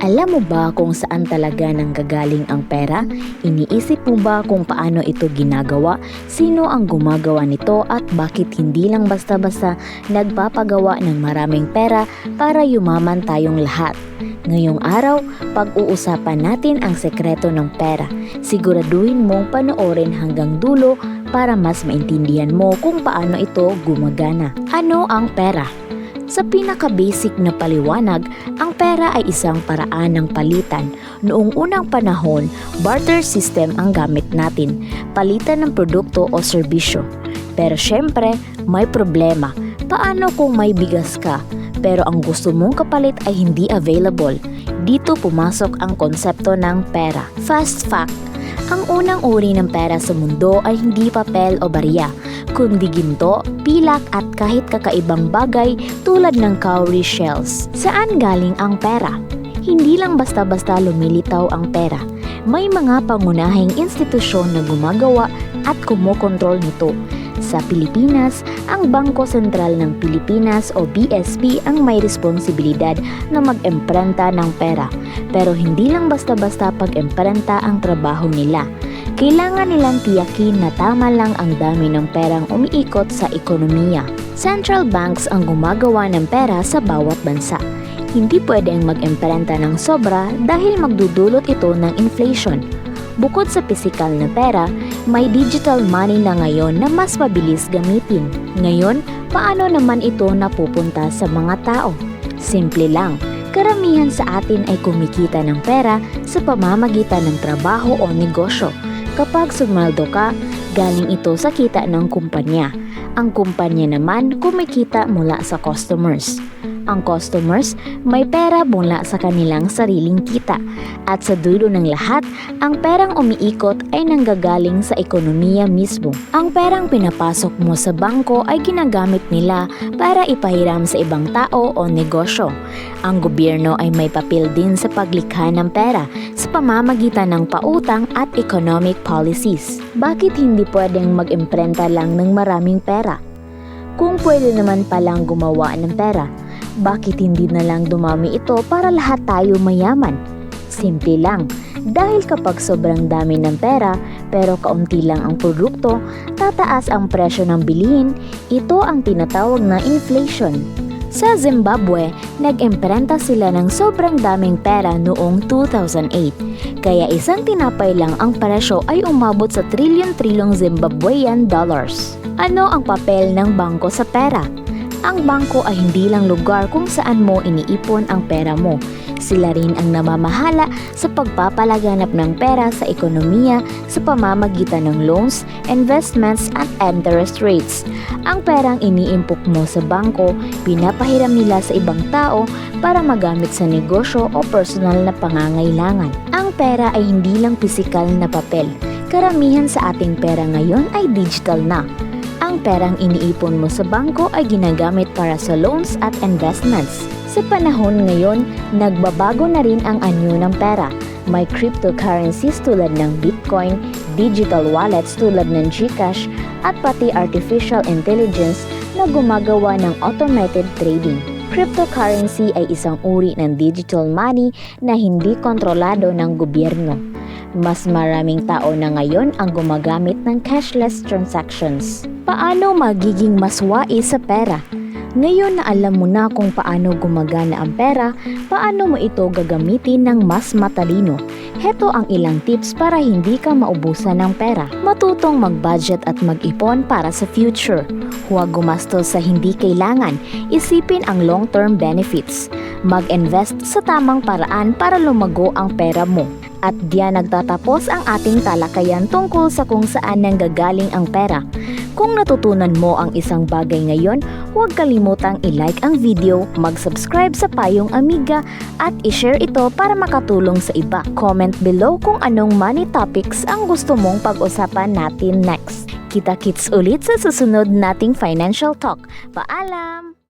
Alam mo ba kung saan talaga nanggagaling ang pera? Iniisip mo ba kung paano ito ginagawa? Sino ang gumagawa nito at bakit hindi lang basta-basta nagpapagawa ng maraming pera para yumaman tayong lahat? Ngayong araw, pag-uusapan natin ang sekreto ng pera. Siguraduhin mong panoorin hanggang dulo para mas maintindihan mo kung paano ito gumagana. Ano ang pera? Sa pinaka-basic na paliwanag, ang pera ay isang paraan ng palitan. Noong unang panahon, barter system ang gamit natin, palitan ng produkto o serbisyo. Pero syempre, may problema. Paano kung may bigas ka, pero ang gusto mong kapalit ay hindi available? Dito pumasok ang konsepto ng pera. Fast fact, ang unang uri ng pera sa mundo ay hindi papel o barya, kundi ginto, pilak at kahit kakaibang bagay tulad ng cowrie shells. Saan galing ang pera? Hindi lang basta-basta lumilitaw ang pera. May mga pangunahing institusyon na gumagawa at kumokontrol nito. Sa Pilipinas, ang Bangko Sentral ng Pilipinas o BSP ang may responsibilidad na mag-emprenta ng pera. Pero hindi lang basta-basta pag-emprenta ang trabaho nila. Kailangan nilang tiyakin na tama lang ang dami ng perang umiikot sa ekonomiya. Central banks ang gumagawa ng pera sa bawat bansa. Hindi pwedeng mag-emprenta ng sobra dahil magdudulot ito ng inflation. Bukod sa pisikal na pera, may digital money na ngayon na mas mabilis gamitin. Ngayon, paano naman ito napupunta sa mga tao? Simple lang, karamihan sa atin ay kumikita ng pera sa pamamagitan ng trabaho o negosyo. Kapag sumaldo ka, galing ito sa kita ng kumpanya. Ang kumpanya naman kumikita mula sa customers. Ang customers may pera mula sa kanilang sariling kita. At sa dulo ng lahat, ang perang umiikot ay nanggagaling sa ekonomiya mismo. Ang perang pinapasok mo sa bangko ay ginagamit nila para ipahiram sa ibang tao o negosyo. Ang gobyerno ay may papel din sa paglikha ng pera pamamagitan ng pautang at economic policies. Bakit hindi pwedeng mag-imprenta lang ng maraming pera? Kung pwede naman palang gumawa ng pera, bakit hindi na lang dumami ito para lahat tayo mayaman? Simple lang, dahil kapag sobrang dami ng pera pero kaunti lang ang produkto, tataas ang presyo ng bilihin, ito ang tinatawag na inflation. Sa Zimbabwe, nag-imprenta sila ng sobrang daming pera noong 2008. Kaya isang tinapay lang ang presyo ay umabot sa trilyon-trilyong Zimbabwean dollars. Ano ang papel ng bangko sa pera? Ang bangko ay hindi lang lugar kung saan mo iniipon ang pera mo. Sila rin ang namamahala sa pagpapalaganap ng pera sa ekonomiya sa pamamagitan ng loans, investments at interest rates. Ang perang iniimpok mo sa bangko, pinapahiram nila sa ibang tao para magamit sa negosyo o personal na pangangailangan. Ang pera ay hindi lang pisikal na papel. Karamihan sa ating pera ngayon ay digital na ang perang iniipon mo sa bangko ay ginagamit para sa loans at investments. Sa panahon ngayon, nagbabago na rin ang anyo ng pera. May cryptocurrencies tulad ng Bitcoin, digital wallets tulad ng GCash, at pati artificial intelligence na gumagawa ng automated trading. Cryptocurrency ay isang uri ng digital money na hindi kontrolado ng gobyerno. Mas maraming tao na ngayon ang gumagamit ng cashless transactions. Paano magiging mas wais sa pera? Ngayon na alam mo na kung paano gumagana ang pera, paano mo ito gagamitin ng mas matalino? Heto ang ilang tips para hindi ka maubusan ng pera. Matutong mag-budget at mag-ipon para sa future. Huwag gumastos sa hindi kailangan. Isipin ang long-term benefits. Mag-invest sa tamang paraan para lumago ang pera mo. At diyan nagtatapos ang ating talakayan tungkol sa kung saan nanggagaling ang pera. Kung natutunan mo ang isang bagay ngayon, huwag kalimutang i-like ang video, mag-subscribe sa Payong Amiga at i-share ito para makatulong sa iba. Comment below kung anong money topics ang gusto mong pag-usapan natin next. Kita-kits ulit sa susunod nating financial talk. Paalam!